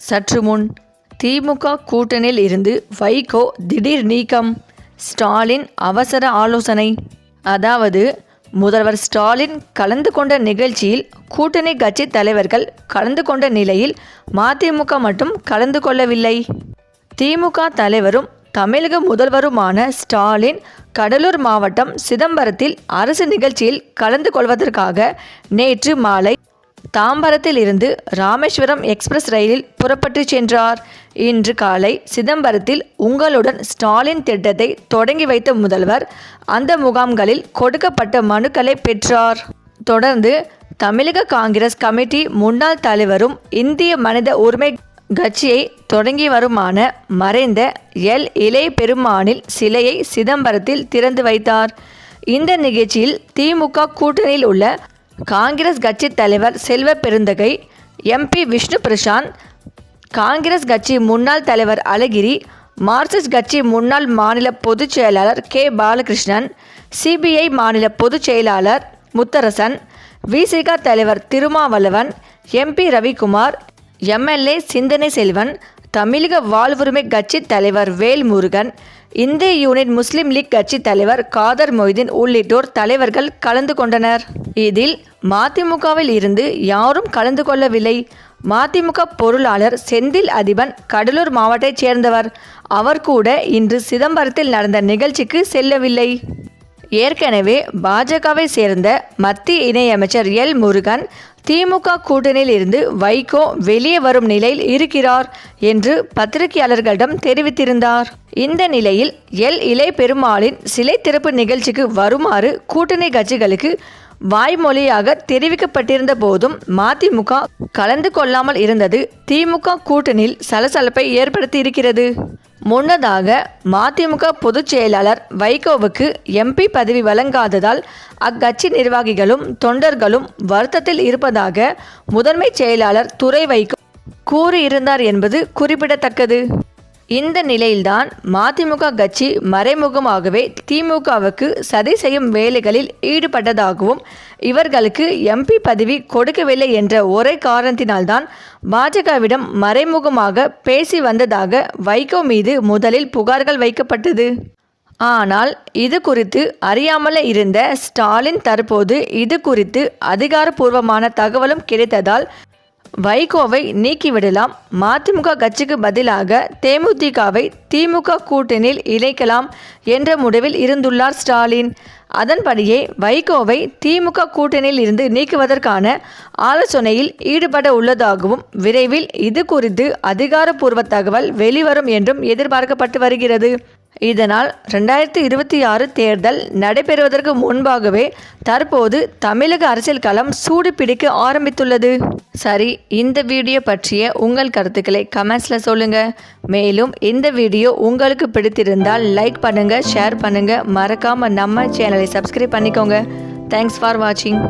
சற்று முன் திமுக கூட்டணியில் இருந்து வைகோ திடீர் நீக்கம். ஸ்டாலின் அவசர ஆலோசனை. அதாவது முதல்வர் ஸ்டாலின் கலந்து கொண்ட நிகழ்ச்சியில் கூட்டணி கட்சி தலைவர்கள் கலந்து கொண்ட நிலையில் மதிமுக மட்டும் கலந்து கொள்ளவில்லை. திமுக தலைவரும் தமிழக முதல்வருமான ஸ்டாலின் கடலூர் மாவட்டம் சிதம்பரத்தில் அரசு நிகழ்ச்சியில் கலந்து கொள்வதற்காக நேற்று மாலை தாம்பரத்தில் இருந்து ராமேஸ்வரம் எக்ஸ்பிரஸ் ரயிலில் புறப்பட்டு சென்றார். இன்று காலை சிதம்பரத்தில் உங்களுடன் ஸ்டாலின் திட்டத்தை தொடங்கி வைத்த முதல்வர் அந்த முகாம்களில் கொடுக்கப்பட்ட மனுக்களை பெற்றார். தொடர்ந்து தமிழக காங்கிரஸ் கமிட்டி முன்னாள் தலைவரும் இந்திய மனித உரிமை கட்சியை தொடங்கி வருமான மறைந்த எல். இளைய பெருமானில் சிலையை சிதம்பரத்தில் திறந்து வைத்தார். இந்த நிகழ்ச்சியில் திமுக கூட்டணியில் உள்ள காங்கிரஸ் கட்சி தலைவர் செல்வ பெருந்தகை எம்பி விஷ்ணு பிரசாந்த் காங்கிரஸ் கட்சி முன்னாள் தலைவர் அழகிரி மார்க்சிஸ்ட் கட்சி முன்னாள் மாநில பொதுச் செயலாளர் கே. பாலகிருஷ்ணன் சிபிஐ மாநில பொதுச் செயலாளர் முத்தரசன் விசிக தலைவர் திருமாவளவன் எம்பி ரவிக்குமார் எம்எல்ஏ சிந்தனை செல்வன் தமிழக வாழ்வுரிமை கட்சி தலைவர் வேல்முருகன் இந்திய யூனியன் முஸ்லிம் லீக் கட்சி தலைவர் காதர் மொய்தீன் உள்ளிட்டோர் தலைவர்கள் கலந்து கொண்டனர். இதில் மதிமுகவில் இருந்து யாரும் கலந்து கொள்ளவில்லை. மதிமுக பொருளாளர் செந்தில் அதிபன் கடலூர் மாவட்டத்தைச் சேர்ந்தவர். அவர் கூட இன்று சிதம்பரத்தில் நடந்த நிகழ்ச்சிக்கு செல்லவில்லை. ஏற்கனவே பாஜகவை சேர்ந்த மத்திய இணையமைச்சர் எல். முருகன் திமுக கூட்டணியில் இருந்து வைகோ வெளியே வரும் நிலையில் இருக்கிறார் என்று பத்திரிகையாளர்களிடம் தெரிவித்திருந்தார். இந்த நிலையில் எல். இலை பெருமாளின் சிலை திறப்பு நிகழ்ச்சிக்கு வருமாறு கூட்டணி கட்சிகளுக்கு வாய்மொழியாக தெரிவிக்கப்பட்டிருந்த போதும் மதிமுக கலந்து கொள்ளாமல் இருந்தது. திமுக கூட்டணியில் சலசலப்பை ஏற்படுத்தி இருக்கிறது முன்னதாக மதிமுக பொதுச் செயலாளர் வைகோவுக்கு எம்பி பதவி வழங்காததால் அக்கட்சி நிர்வாகிகளும் தொண்டர்களும் வருத்தத்தில் இருப்பதாக முதன்மைச் செயலாளர் துறை வைகோ கூறியிருந்தார் என்பது குறிப்பிடத்தக்கது. இந்த நிலையில்தான் மதிமுக கட்சி மறைமுகமாகவே திமுகவுக்கு சதி செய்யும் வேலைகளில் ஈடுபட்டதாகவும் இவர்களுக்கு எம்பி பதவி கொடுக்கவில்லை என்ற ஒரே காரணத்தினால்தான் பாஜகவிடம் மறைமுகமாக பேசி வந்ததாக வைகோ மீது முதலில் புகார்கள் வைக்கப்பட்டது. ஆனால் இது குறித்து அறியாமலே இருந்த ஸ்டாலின் தற்போது இது குறித்து அதிகாரப்பூர்வமான தகவலும் கிடைத்ததால் வைகோவை நீக்கிவிடலாம். மதிமுக கட்சிக்கு பதிலாக தேமுதிகவை திமுக கூட்டணியில் இணைக்கலாம் என்ற முடிவில் இருந்துள்ளார் ஸ்டாலின். அதன்படியே வைகோவை திமுக கூட்டணியில் இருந்து நீக்குவதற்கான ஆலோசனையில் ஈடுபட உள்ளதாகவும் விரைவில் இது குறித்து அதிகாரப்பூர்வ தகவல் வெளிவரும் என்றும் எதிர்பார்க்கப்பட்டு வருகிறது. இதனால் ரெண்டாயிரத்தி இருபத்தி ஆறு தேர்தல் நடைபெறுவதற்கு முன்பாகவே தற்போது தமிழக அரசியல் களம் சூடு பிடிக்க ஆரம்பித்துள்ளது. சரி இந்த வீடியோ பற்றிய உங்கள் கருத்துக்களை கமெண்ட்ஸில் சொல்லுங்கள் மேலும் இந்த வீடியோ உங்களுக்கு பிடித்திருந்தால் லைக் பண்ணுங்கள் ஷேர் பண்ணுங்கள் மறக்காமல் நம்ம சேனலை சப்ஸ்கிரைப் பண்ணிக்கோங்க. தேங்க்ஸ் ஃபார் வாட்சிங்